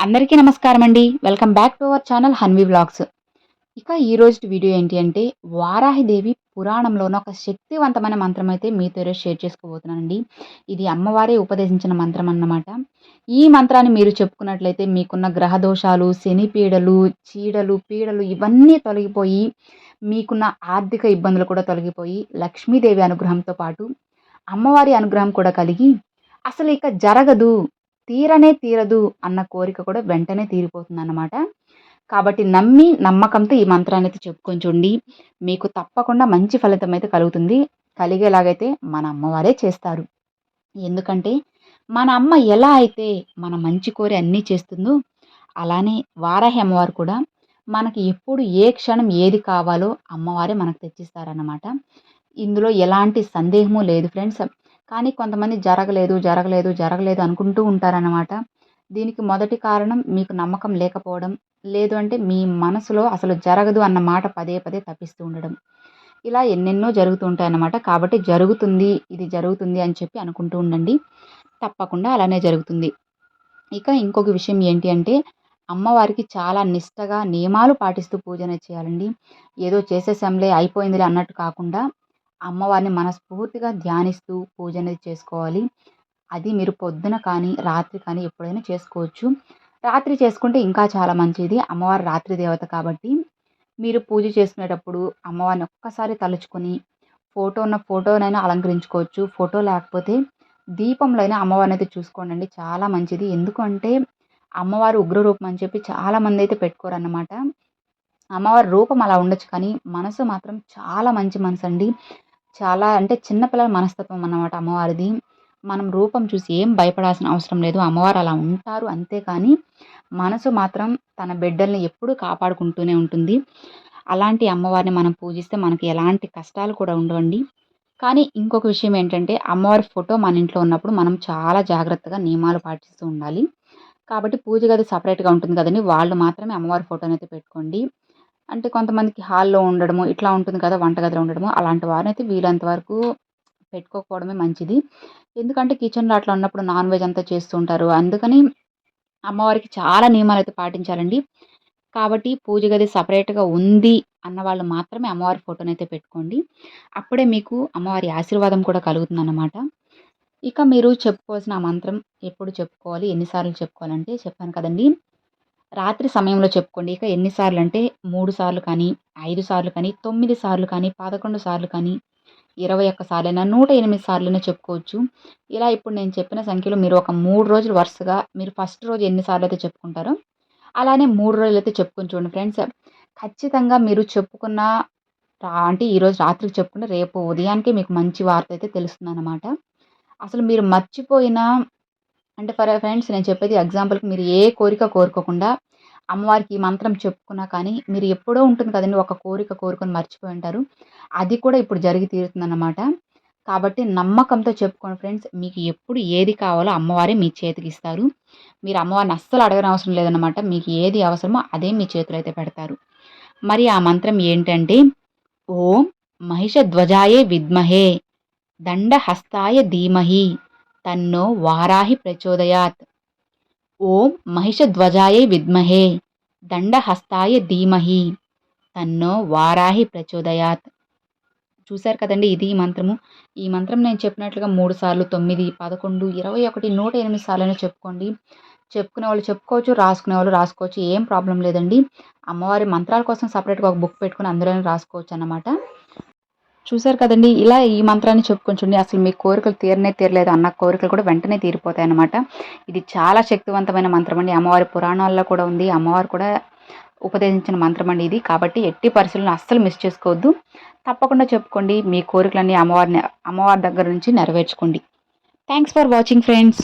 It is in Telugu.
అందరికీ నమస్కారం అండి welcome back to our channel Hanvi blogs ఇక ఈ రోజు వీడియో ఏంటి అంటే వారాహిదేవి పురాణంలోని ఒక శక్తివంతమైన మంత్రం అయితే మీతో ఈరోజు షేర్ చేసుకోబోతున్నానండి. ఇది అమ్మవారే ఉపదేశించిన మంత్రం అన్నమాట. ఈ మంత్రాన్ని మీరు చెప్పుకున్నట్లయితే మీకున్న గ్రహ దోషాలు శని పీడలు చీడలు పీడలు ఇవన్నీ తొలగిపోయి మీకున్న ఆర్థిక ఇబ్బందులు కూడా తొలగిపోయి లక్ష్మీదేవి అనుగ్రహంతో పాటు అమ్మవారి అనుగ్రహం కూడా కలిగి అసలు ఇక జరగదు. తీరనే తీరదు అన్న కోరిక కూడా వెంటనే తీరిపోతుంది అన్నమాట కాబట్టి నమ్మి నమ్మకంతో ఈ మంత్రాన్ని అయితే చెప్పుకొని చూడండి. మీకు తప్పకుండా మంచి ఫలితం అయితే కలుగుతుంది. కలిగేలాగైతే మన అమ్మవారే చేస్తారు. ఎందుకంటే మన అమ్మ ఎలా అయితే మన మంచి కోరి అన్నీ చేస్తుందో అలానే వారాహి అమ్మవారు కూడా మనకి ఎప్పుడు ఏ క్షణం ఏది కావాలో అమ్మవారే మనకు తెచ్చిస్తారన్నమాట. ఇందులో ఎలాంటి సందేహము లేదు ఫ్రెండ్స్. కానీ కొంతమంది జరగలేదు జరగలేదు జరగలేదు అనుకుంటూ ఉంటారన్నమాట. దీనికి మొదటి కారణం మీకు నమ్మకం లేకపోవడం లేదు అంటే మీ మనసులో అసలు జరగదు అన్న మాట పదే పదే తప్పిస్తూ ఉండడం. ఇలా ఎన్నెన్నో జరుగుతూ ఉంటాయన్నమాట. కాబట్టి జరుగుతుంది ఇది జరుగుతుంది అని చెప్పి అనుకుంటూ ఉండండి. తప్పకుండా అలానే జరుగుతుంది. ఇక ఇంకొక విషయం ఏంటి అంటే అమ్మవారికి చాలా నిష్టగా నియమాలు పాటిస్తూ పూజన చేయాలండి. ఏదో చేసేసాంలే అయిపోయిందిలే అన్నట్టు కాకుండా అమ్మవారిని మనస్ఫూర్తిగా ధ్యానిస్తూ పూజ అనేది చేసుకోవాలి. అది మీరు పొద్దున కానీ రాత్రి కానీ ఎప్పుడైనా చేసుకోవచ్చు. రాత్రి చేసుకుంటే ఇంకా చాలా మంచిది. అమ్మవారి రాత్రి దేవత కాబట్టి మీరు పూజ చేసుకునేటప్పుడు అమ్మవారిని ఒక్కసారి తలుచుకొని ఫోటో ఉన్న ఫోటోనైనా అలంకరించుకోవచ్చు. ఫోటో లేకపోతే దీపంలో అయినా అమ్మవారిని అయితే చూసుకోండి చాలా మంచిది. ఎందుకంటే అమ్మవారు ఉగ్రరూపం అని చెప్పి చాలామంది అయితే పెట్టుకోరు అన్నమాట అమ్మవారి రూపం అలా ఉండొచ్చు కానీ మనసు మాత్రం చాలా మంచి మనసు అండి చాలా అంటే చిన్నపిల్లల మనస్తత్వం అన్నమాట అమ్మవారిది. మనం రూపం చూసి ఏం భయపడాల్సిన అవసరం లేదు. అమ్మవారు అలా ఉంటారు అంతేకాని మనసు మాత్రం తన బిడ్డల్ని ఎప్పుడూ కాపాడుకుంటూనే ఉంటుంది. అలాంటి అమ్మవారిని మనం పూజిస్తే మనకి ఎలాంటి కష్టాలు కూడా ఉండవండి. కానీ ఇంకొక విషయం ఏంటంటే అమ్మవారి ఫోటో మన ఇంట్లో ఉన్నప్పుడు మనం చాలా జాగ్రత్తగా నియమాలు పాటిస్తూ ఉండాలి. కాబట్టి పూజ గది సపరేట్గా ఉంటుంది కదండి. వాళ్ళు మాత్రమే అమ్మవారి ఫోటోని అయితే పెట్టుకోండి. అంటే కొంతమందికి హాల్లో ఉండడము ఇట్లా ఉంటుంది కదా వంటగదిలో ఉండడము అలాంటి వారిని అయితే వీలంత వరకు పెట్టుకోకపోవడమే మంచిది. ఎందుకంటే కిచెన్లో అట్లా ఉన్నప్పుడు నాన్ వెజ్ అంతా చేస్తూ ఉంటారు అందుకని అమ్మవారికి చాలా నియమాలు అయితే పాటించాలండి. కాబట్టి పూజ గది సపరేట్గా ఉంది అన్న వాళ్ళు మాత్రమే అమ్మవారి ఫోటోని అయితే పెట్టుకోండి. అప్పుడే మీకు అమ్మవారి ఆశీర్వాదం కూడా కలుగుతుంది అన్నమాట ఇక మీరు చెప్పుకోవాల్సిన మంత్రం ఎప్పుడు చెప్పుకోవాలి ఎన్నిసార్లు చెప్పుకోవాలంటే చెప్పాను కదండి. రాత్రి సమయంలో చెప్పుకోండి. ఇక ఎన్నిసార్లు అంటే మూడు సార్లు కానీ ఐదు సార్లు కానీ తొమ్మిది సార్లు కానీ పదకొండు సార్లు కానీ ఇరవై ఒక్క సార్లైనా నూట ఎనిమిది సార్లైనా చెప్పుకోవచ్చు. ఇలా ఇప్పుడు నేను చెప్పిన సంఖ్యలో మీరు ఒక మూడు రోజులు వరుసగా మీరు ఫస్ట్ రోజు ఎన్నిసార్లు అయితే చెప్పుకుంటారో అలానే మూడు రోజులు అయితే చెప్పుకొని చూడండి ఫ్రెండ్స్. ఖచ్చితంగా మీరు చెప్పుకున్న అంటే ఈరోజు రాత్రికి చెప్పుకుంటే రేపు ఉదయానికి మీకు మంచి వార్త అయితే తెలుస్తుంది అనమాట అసలు మీరు మర్చిపోయిన అంటే ఫర్ ఫ్రెండ్స్ నేను చెప్పేది ఎగ్జాంపుల్కి మీరు ఏ కోరిక కోరుకోకుండా అమ్మవారికి ఈ మంత్రం చెప్పుకున్నా కానీ మీరు ఎప్పుడో ఉంటుంది కదండి ఒక కోరిక కోరుకొని మర్చిపోయి ఉంటారు. అది కూడా ఇప్పుడు జరిగి తీరుతుందన్నమాట. కాబట్టి నమ్మకంతో చెప్పుకోండి ఫ్రెండ్స్ మీకు ఎప్పుడు ఏది కావాలో అమ్మవారే మీ చేతికి ఇస్తారు. మీరు అమ్మవారిని అస్సలు అడగని అవసరం లేదన్నమాట. మీకు ఏది అవసరమో అదే మీ చేతిలో అయితే పెడతారు. మరి ఆ మంత్రం ఏంటంటే ఓం మహిష ధ్వజాయే విద్మహే దండహస్తాయ ధీమహి. తన్నో వారాహి ప్రచోదయాత్. ఓం మహిషధ్వజాయై విద్మహే దండహస్తాయ ధీమహి తన్నో వారాహి ప్రచోదయాత్. చూశారు కదండి ఇది ఈ మంత్రము. ఈ మంత్రం నేను చెప్పినట్లుగా మూడు సార్లు తొమ్మిది పదకొండు ఇరవై ఒకటి నూట ఎనిమిది సార్లు చెప్పుకోండి. చెప్పుకునే వాళ్ళు చెప్పుకోవచ్చు రాసుకునే వాళ్ళు రాసుకోవచ్చు ఏం ప్రాబ్లం లేదండి. అమ్మవారి మంత్రాల కోసం సపరేట్గా ఒక బుక్ పెట్టుకుని అందులోనే రాసుకోవచ్చు అన్నమాట. చూసారు కదండి ఇలా ఈ మంత్రాన్ని చెప్పుకొని అసలు మీ కోరికలు తీరనే తీరలేదు. అన్న కోరికలు కూడా వెంటనే తీరిపోతాయి అన్నమాట. ఇది చాలా శక్తివంతమైన మంత్రం అండి. అమ్మవారి పురాణాల్లో కూడా ఉంది. అమ్మవారు కూడా ఉపదేశించిన మంత్రం అండి ఇది. కాబట్టి ఎట్టి పరిస్థితులను అస్సలు మిస్ చేసుకోవద్దు. తప్పకుండా చెప్పుకోండి. మీ కోరికలన్నీ అమ్మవారిని అమ్మవారి దగ్గర నుంచి నెరవేర్చుకోండి. Thanks for watching friends